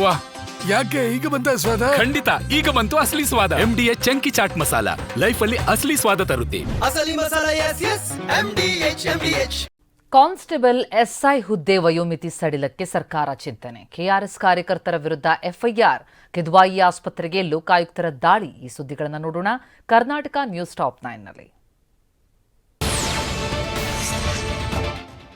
ವಾ ಯಾಕೆ ಈಗ ಬಂತ ಸ್ವಾದ ಖಂಡಿತ ಈಗ ಬಂತು ಅಸಲಿ ಸ್ವಾದ. M D chunky chaat masala. Life ಅಲ್ಲಿ ಅಸಲಿ ಸ್ವಾದ ತರುತ್ತೆ. ಅಸಲಿ masala S S M D H M D H constable SI ಹುದ್ದೆ ವಯೋಮಿತಿ ಸಡಿಲಕ್ಕೆ ಸರ್ಕಾರ ಚಿಂತನೆ. ಕೆಆರ್ಎಸ್ ಕಾರ್ಯಕರ್ತರ ವಿರುದ್ಧ ಎಫ್ಐಆರ್. ಕಿದ್ವಾಯಿ ಆಸ್ಪತ್ರೆಗೆ ಲೋಕಾಯುಕ್ತರ ದಾಳಿ. ಈ ಸುದ್ದಿಗಳನ್ನು ನೋಡೋಣ ಕರ್ನಾಟಕ ನ್ಯೂಸ್ ಟಾಪ್ ನೈನ್ನಲ್ಲಿ.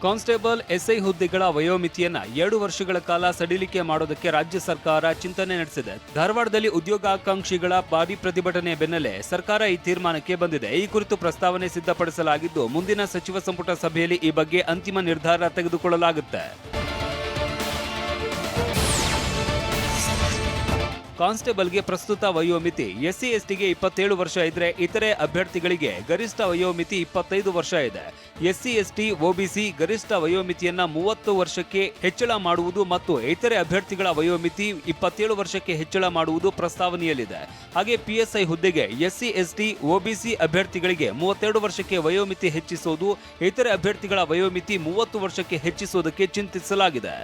ಕಾನ್ಸ್ಟೇಬಲ್ ಎಸ್ಐ ಹುದ್ದೆಗಳ ವಯೋಮಿತಿಯನ್ನು ಎರಡು ವರ್ಷಗಳ ಕಾಲ ಸಡಿಲಿಕೆ ಮಾಡೋದಕ್ಕೆ ರಾಜ್ಯ ಸರ್ಕಾರ ಚಿಂತನೆ ನಡೆಸಿದೆ. ಧಾರವಾಡದಲ್ಲಿ ಉದ್ಯೋಗಾಕಾಂಕ್ಷಿಗಳ ಭಾರಿ ಪ್ರತಿಭಟನೆ ಬೆನ್ನಲ್ಲೇ ಸರ್ಕಾರ ಈ ತೀರ್ಮಾನಕ್ಕೆ ಬಂದಿದೆ. ಈ ಕುರಿತು ಪ್ರಸ್ತಾವನೆ ಸಿದ್ಧಪಡಿಸಲಾಗಿದ್ದು, ಮುಂದಿನ ಸಚಿವ ಸಂಪುಟ ಸಭೆಯಲ್ಲಿ ಈ ಬಗ್ಗೆ ಅಂತಿಮ ನಿರ್ಧಾರ ತೆಗೆದುಕೊಳ್ಳಲಾಗುತ್ತೆ. ಕಾನ್ಸ್ಟೇಬಲ್ಗೆ ಪ್ರಸ್ತುತ ವಯೋಮಿತಿ. ಎಸ್ಸಿ ಎಸ್ಟಿಗೆ ಇಪ್ಪತ್ತೇಳು ವರ್ಷ ಇದ್ರೆ ಇತರೆ ಅಭ್ಯರ್ಥಿಗಳಿಗೆ ಗರಿಷ್ಠ ವಯೋಮಿತಿ ಇಪ್ಪತ್ತೈದು ವರ್ಷ ಇದೆ. ಎಸ್ಸಿ ಎಸ್ಟಿ, ಒಬಿಸಿ ಗರಿಷ್ಠ ವಯೋಮಿತಿಯನ್ನ ಮೂವತ್ತು ವರ್ಷಕ್ಕೆ ಹೆಚ್ಚಳ ಮಾಡುವುದು ಮತ್ತು ಇತರೆ ಅಭ್ಯರ್ಥಿಗಳ ವಯೋಮಿತಿ ಇಪ್ಪತ್ತೇಳು ವರ್ಷಕ್ಕೆ ಹೆಚ್ಚಳ ಮಾಡುವುದು ಪ್ರಸ್ತಾವನೆಯಲ್ಲಿದೆ. ಹಾಗೆ ಪಿಎಸ್ಐ ಹುದ್ದೆಗೆ ಎಸ್ಸಿ ಎಸ್ಟಿ, ಒಬಿಸಿ ಅಭ್ಯರ್ಥಿಗಳಿಗೆ ಮೂವತ್ತೆರಡು ವರ್ಷಕ್ಕೆ ವಯೋಮಿತಿ ಹೆಚ್ಚಿಸುವುದು ಇತರೆ ಅಭ್ಯರ್ಥಿಗಳ ವಯೋಮಿತಿ ಮೂವತ್ತು ವರ್ಷಕ್ಕೆ ಹೆಚ್ಚಿಸುವುದಕ್ಕೆ ಚಿಂತಿಸಲಾಗಿದೆ.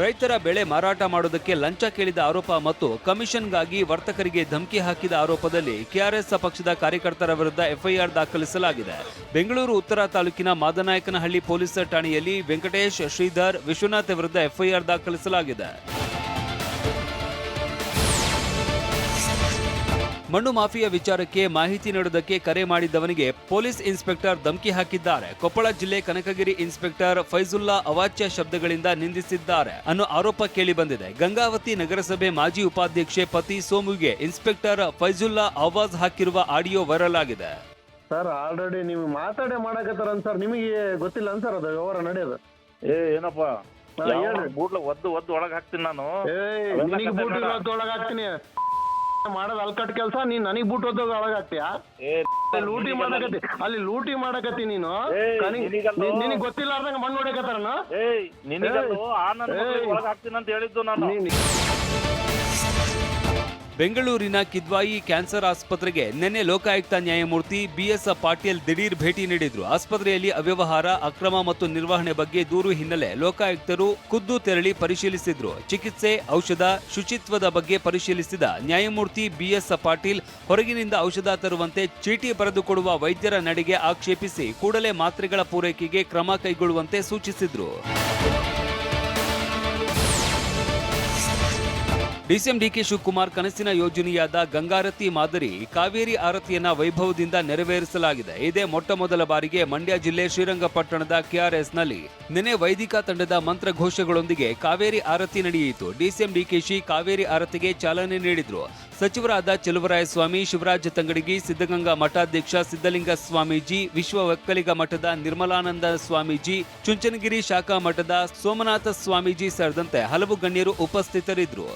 ರೈತರ ಬೆಳೆ ಮಾರಾಟ ಮಾಡೋದಕ್ಕೆ ಲಂಚ ಕೇಳಿದ ಆರೋಪ ಮತ್ತು ಕಮಿಷನ್ಗಾಗಿ ವರ್ತಕರಿಗೆ ಧಮಕಿ ಹಾಕಿದ ಆರೋಪದಲ್ಲಿ ಕೆಆರ್ಎಸ್ ಪಕ್ಷದ ಕಾರ್ಯಕರ್ತರ ವಿರುದ್ಧ ಎಫ್ಐಆರ್ ದಾಖಲಿಸಲಾಗಿದೆ. ಬೆಂಗಳೂರು, ಉತ್ತರ ತಾಲೂಕಿನ ಮಾದನಾಯಕನಹಳ್ಳಿ ಪೊಲೀಸ್ ಠಾಣೆಯಲ್ಲಿ ವೆಂಕಟೇಶ್ ಶ್ರೀಧರ್ ವಿಶ್ವನಾಥ್ ವಿರುದ್ಧ ಎಫ್ಐಆರ್ ದಾಖಲಿಸಲಾಗಿದೆ. ಮಣ್ಣು ಮಾಫಿಯಾ ವಿಚಾರಕ್ಕೆ ಮಾಹಿತಿ ನೀಡುವುದಕ್ಕೆ ಕರೆ ಮಾಡಿದ್ದವನಿಗೆ ಪೊಲೀಸ್ ಇನ್ಸ್ಪೆಕ್ಟರ್ ಧಮಕಿ ಹಾಕಿದ್ದಾರೆ. ಕೊಪ್ಪಳ ಜಿಲ್ಲೆ ಕನಕಗಿರಿ ಇನ್ಸ್ಪೆಕ್ಟರ್ ಫೈಜುಲ್ಲಾ ಅವಾಚ್ಯ ಶಬ್ದಗಳಿಂದ ನಿಂದಿಸಿದ್ದಾರೆ. ಅನ್ನೋ ಆರೋಪ ಕೇಳಿ ಬಂದಿದೆ ಗಂಗಾವತಿ ನಗರಸಭೆ ಮಾಜಿ ಉಪಾಧ್ಯಕ್ಷೆ ಪತಿ ಸೋಮುಗೆ ಇನ್ಸ್ಪೆಕ್ಟರ್ ಫೈಜುಲ್ಲಾ ಆವಾಜ್ ಹಾಕಿರುವ ಆಡಿಯೋ ವೈರಲ್ ಆಗಿದೆ. ಸರ್ ಆಲ್ರೆಡಿ ನೀವು ಮಾತಾಡೇ ಮಾಡಕತ್ತಾರ ಸರ್. ನಿಮಗೆ ಗೊತ್ತಿಲ್ಲ ಸರ್ ಅದು ವ್ಯವಹಾರ ನಡೆಯೋದು. ಏ ಏನಪ್ಪ? ಹೇಳ್ರಿ. ಬೂಟ್ಲ ಒದ್ದು ಒದ್ದು ಒಳಗ್ ಹಾಕ್ತೀನಿ ನಾನು. ಒಳಗೆ ಹಾಕ್ತೀನಿ. ಮಾಡೋದು ಅಲ್ಕಟ್ ಕೆಲಸ ನೀನ್ ನನಗ್ ಬೂಟ್ ಒದ್ದೋಗ ಒಳಗೆ ಏ ಲೂಟಿ ಮಾಡಕತ್ತಿ ಅಲ್ಲಿ ಲೂಟಿ ಮಾಡಕತ್ತಿ ನೀನು ಏಯ್, ಕನಿ- ನಿನಗಲ್ಲೋ. ನೀ- ನಿನಗ್ ಗೊತ್ತಿಲ್ಲಾರ್ದಂಗ ಮಣ್ಣು ಹೊಡೆಕತ್ತಾರನ ಏಯ್ ನಿನಗಲ್ಲೋ ಆ ನನ್ನ ಏಯ್. ಒಳಗ್ ಹಾಕ್ತೀನಿ ಅಂತ ಹೇಳಿದ್ದು ನಾನು ನೀನ್ ಬೆಂಗಳೂರಿನ ಕಿದ್ವಾಯಿ ಕ್ಯಾನ್ಸರ್ ಆಸ್ಪತ್ರೆಗೆ ನಿನ್ನೆ ಲೋಕಾಯುಕ್ತ ನ್ಯಾಯಮೂರ್ತಿ ಬಿಎಸ್ ಪಾಟೀಲ್ ದಿಢೀರ್ ಭೇಟಿ ನೀಡಿದ್ರು. ಆಸ್ಪತ್ರೆಯಲ್ಲಿ ಅವ್ಯವಹಾರ, ಅಕ್ರಮ ಮತ್ತು ನಿರ್ವಹಣೆ ಬಗ್ಗೆ ದೂರು ಹಿನ್ನೆಲೆ ಲೋಕಾಯುಕ್ತರು ಖುದ್ದು ತೆರಳಿ ಪರಿಶೀಲಿಸಿದ್ರು. ಚಿಕಿತ್ಸೆ, ಔಷಧ, ಶುಚಿತ್ವದ ಬಗ್ಗೆ ಪರಿಶೀಲಿಸಿದ ನ್ಯಾಯಮೂರ್ತಿ ಬಿಎಸ್ ಪಾಟೀಲ್ ಹೊರಗಿನಿಂದ ಔಷಧ ತರುವಂತೆ ಚೀಟಿ ಬರೆದುಕೊಡುವ ವೈದ್ಯರ ನಡೆಗೆ ಆಕ್ಷೇಪಿಸಿ ಕೂಡಲೇ ಮಾತ್ರೆಗಳ ಪೂರೈಕೆಗೆ ಕ್ರಮ ಕೈಗೊಳ್ಳುವಂತೆ ಸೂಚಿಸಿದ್ರು. ಡಿಸಿಎಂ ಡಿಕೆ ಶಿವಕುಮಾರ್ ಕನಸಿನ ಯೋಜನೆಯಾದ ಗಂಗಾರತಿ ಮಾದರಿ ಕಾವೇರಿ ಆರತಿಯನ್ನ ವೈಭವದಿಂದ ನೆರವೇರಿಸಲಾಗಿದೆ. ಇದೇ ಮೊಟ್ಟ ಮೊದಲ ಬಾರಿಗೆ ಮಂಡ್ಯ ಜಿಲ್ಲೆ ಶ್ರೀರಂಗಪಟ್ಟಣದ ಕೆಆರ್ಎಸ್ನಲ್ಲಿ ನಿನ್ನೆ ವೈದಿಕ ತಂಡದ ಮಂತ್ರ ಘೋಷಗಳೊಂದಿಗೆ ಕಾವೇರಿ ಆರತಿ ನಡೆಯಿತು. ಡಿಸಿಎಂ ಡಿಕೆಶಿ ಕಾವೇರಿ ಆರತಿಗೆ ಚಾಲನೆ ನೀಡಿದರು. ಸಚಿವರಾದ ಚೆಲುವರಾಯಸ್ವಾಮಿ, ಶಿವರಾಜ ತಂಗಡಗಿ, ಸಿದ್ಧಗಂಗಾ ಮಠಾಧ್ಯಕ್ಷ ಸಿದ್ಧಲಿಂಗ ಸ್ವಾಮೀಜಿ ವಿಶ್ವ ಒಕ್ಕಲಿಗ ಮಠದ ನಿರ್ಮಲಾನಂದ ಸ್ವಾಮೀಜಿ, ಚುಂಚನಗಿರಿ ಶಾಖಾ ಮಠದ ಸೋಮನಾಥ ಸ್ವಾಮೀಜಿ ಸೇರಿದಂತೆ ಹಲವು ಗಣ್ಯರು ಉಪಸ್ಥಿತರಿದ್ದರು.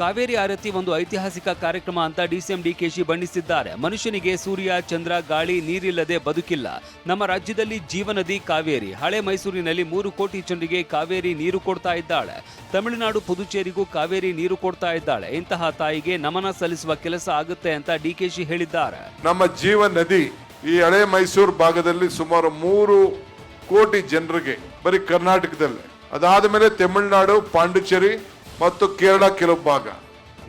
ಕಾವೇರಿ ಆರತಿ ಒಂದು ಐತಿಹಾಸಿಕ ಕಾರ್ಯಕ್ರಮ ಅಂತ ಡಿಸಿಎಂ ಡಿಕೆಶಿ ಬಣ್ಣಿಸಿದ್ದಾರೆ. ಮನುಷ್ಯನಿಗೆ ಸೂರ್ಯ, ಚಂದ್ರ, ಗಾಳಿ, ನೀರಿಲ್ಲದೆ ಬದುಕಿಲ್ಲ. ನಮ್ಮ ರಾಜ್ಯದಲ್ಲಿ ಜೀವನದಿ ಕಾವೇರಿ. ಹಳೆ ಮೈಸೂರಿನಲ್ಲಿ ಮೂರು ಕೋಟಿ ಜನರಿಗೆ ಕಾವೇರಿ ನೀರು ಕೊಡ್ತಾ ಇದ್ದಾಳೆ. ತಮಿಳುನಾಡು, ಪುದುಚೇರಿಗೂ ಕಾವೇರಿ ನೀರು ಕೊಡ್ತಾ ಇದ್ದಾಳೆ. ಇಂತಹ ತಾಯಿಗೆ ನಮನ ಸಲ್ಲಿಸುವ ಕೆಲಸ ಆಗುತ್ತೆ ಅಂತ ಡಿಕೆಶಿ ಹೇಳಿದ್ದಾರೆ. ನಮ್ಮ ಜೀವ ನದಿ ಈ ಹಳೆ ಮೈಸೂರು ಭಾಗದಲ್ಲಿ ಸುಮಾರು ಮೂರು ಕೋಟಿ ಜನರಿಗೆ ಬರೀ ಕರ್ನಾಟಕದಲ್ಲಿ. ಅದಾದ ಮೇಲೆ ತಮಿಳುನಾಡು, ಪಾಂಡಿಚೇರಿ ಮತ್ತು ಕೇರಳ ಕೆಲವು ಭಾಗ.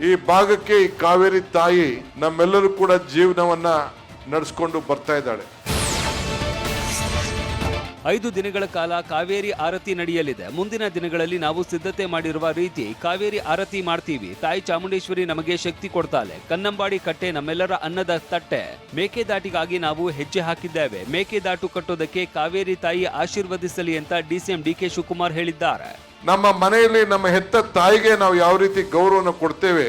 ಈ ಭಾಗಕ್ಕೆ ಈ ಕಾವೇರಿ ತಾಯಿ ನಮ್ಮೆಲ್ಲರೂ ಕೂಡ ಜೀವನವನ್ನ ನಡೆಸ್ಕೊಂಡು ಬರ್ತಾ ಇದ್ದಾಳೆ. ಐದು ದಿನಗಳ ಕಾಲ ಕಾವೇರಿ ಆರತಿ ನಡೆಯಲಿದೆ. ಮುಂದಿನ ದಿನಗಳಲ್ಲಿ ನಾವು ಸಿದ್ಧತೆ ಮಾಡಿರುವ ರೀತಿ ಕಾವೇರಿ ಆರತಿ ಮಾಡ್ತೀವಿ. ತಾಯಿ ಚಾಮುಂಡೇಶ್ವರಿ ನಮಗೆ ಶಕ್ತಿ ಕೊಡ್ತಾಳೆ. ಕನ್ನಂಬಾಡಿ ಕಟ್ಟೆ ನಮ್ಮೆಲ್ಲರ ಅನ್ನದ ತಟ್ಟೆ. ಮೇಕೆದಾಟಿಗಾಗಿ ನಾವು ಹೆಜ್ಜೆ ಹಾಕಿದ್ದೇವೆ. ಮೇಕೆದಾಟು ಕಟ್ಟೋದಕ್ಕೆ ಕಾವೇರಿ ತಾಯಿ ಆಶೀರ್ವದಿಸಲಿ ಅಂತ ಡಿಸಿಎಂ ಡಿಕೆ ಶಿವಕುಮಾರ್ ಹೇಳಿದ್ದಾರೆ. ನಮ್ಮ ಮನೆಯಲ್ಲಿ ನಮ್ಮ ಹೆತ್ತ ತಾಯಿಗೆ ನಾವು ಯಾವ ರೀತಿ ಗೌರವನ ಕೊಡ್ತೇವೆ,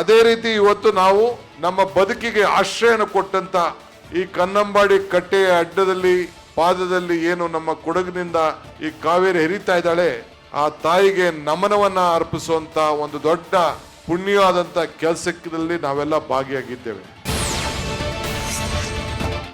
ಅದೇ ರೀತಿ ಇವತ್ತು ನಾವು ನಮ್ಮ ಬದುಕಿಗೆ ಆಶ್ರಯನ ಕೊಟ್ಟಂತ ಈ ಕನ್ನಂಬಾಡಿ ಕಟ್ಟೆಯ ಅಡ್ಡದಲ್ಲಿ, ಪಾದದಲ್ಲಿ ಏನು ನಮ್ಮ ಕೊಡಗಿನಿಂದ ಈ ಕಾವೇರಿ ಹರಿತಾ ಇದ್ದಾಳೆ, ಆ ತಾಯಿಗೆ ನಮನವನ್ನ ಅರ್ಪಿಸುವಂತ ಒಂದು ದೊಡ್ಡ ಪುಣ್ಯವಾದಂತ ಕೆಲಸದಲ್ಲಿ ನಾವೆಲ್ಲ ಭಾಗಿಯಾಗಿದ್ದೇವೆ.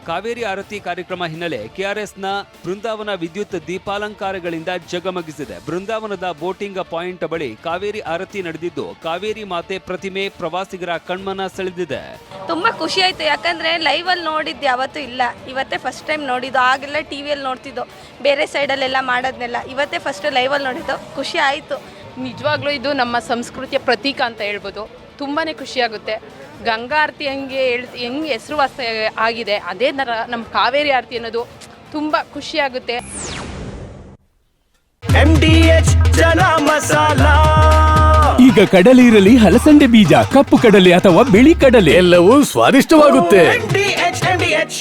ಕಾವೇರಿ ಆರತಿ ಕಾರ್ಯಕ್ರಮ ಹಿನ್ನೆಲೆ ಕೆಆರ್ಎಸ್ನ ಬೃಂದಾವನ ವಿದ್ಯುತ್ ದೀಪಾಲಂಕಾರಗಳಿಂದ ಜಗಮಗಿಸಿದೆ. ಬೃಂದಾವನದ ಬೋಟಿಂಗ್ ಪಾಯಿಂಟ್ ಬಳಿ ಕಾವೇರಿ ಆರತಿ ನಡೆದಿದ್ದು ಕಾವೇರಿ ಮಾತೆ ಪ್ರತಿಮೆ ಪ್ರವಾಸಿಗರ ಕಣ್ಮನ ಸೆಳೆದಿದೆ. ತುಂಬಾ ಖುಷಿ ಆಯ್ತು. ಯಾಕಂದ್ರೆ ಲೈವ್ ಅಲ್ಲಿ ನೋಡಿದ್ದು ಯಾವತ್ತೂ ಇಲ್ಲ. ಇವತ್ತೇ ಫಸ್ಟ್ ಟೈಮ್ ನೋಡಿದ್ದು. ಆಗೆಲ್ಲ ಟಿ ವಿಯಲ್ಲಿ ನೋಡ್ತಿದ್ದು. ಬೇರೆ ಸೈಡಲ್ಲೆಲ್ಲ ಮಾಡೋದ್ನೆಲ್ಲ ಇವತ್ತೇ ಫಸ್ಟ್ ಲೈವಲ್ಲಿ ನೋಡಿದ್ದು. ಖುಷಿ ಆಯಿತು. ನಿಜವಾಗ್ಲೂ ಇದು ನಮ್ಮ ಸಂಸ್ಕೃತಿಯ ಪ್ರತೀಕ ಅಂತ ಹೇಳ್ಬೋದು. ತುಂಬಾ ಖುಷಿಯಾಗುತ್ತೆ ಗಂಗಾ ಆರತಿ ಹೆಂಗೆ ಹೇಳ್ತಿ ಹೆಂಗೆ ಹೆಸರುವಾಸ ಆಗಿದೆ ಅದೇ ಥರ ನಮ್ಮ ಕಾವೇರಿ ಆರತಿ ಅನ್ನೋದು ತುಂಬ ಖುಷಿಯಾಗುತ್ತೆ ಎಂ ಡಿ ಎಚ್ ಜನ ಮಸಾಲ. ಈಗ ಕಡಲೆ ಇರಲಿ ಹಲಸಂಡೆ ಬೀಜ ಕಪ್ಪು ಕಡಲೆ ಅಥವಾ ಬಿಳಿ ಕಡಲೆ. ಎಲ್ಲವೂ ಸ್ವಾದಿಷ್ಟವಾಗುತ್ತೆ. M D H M D H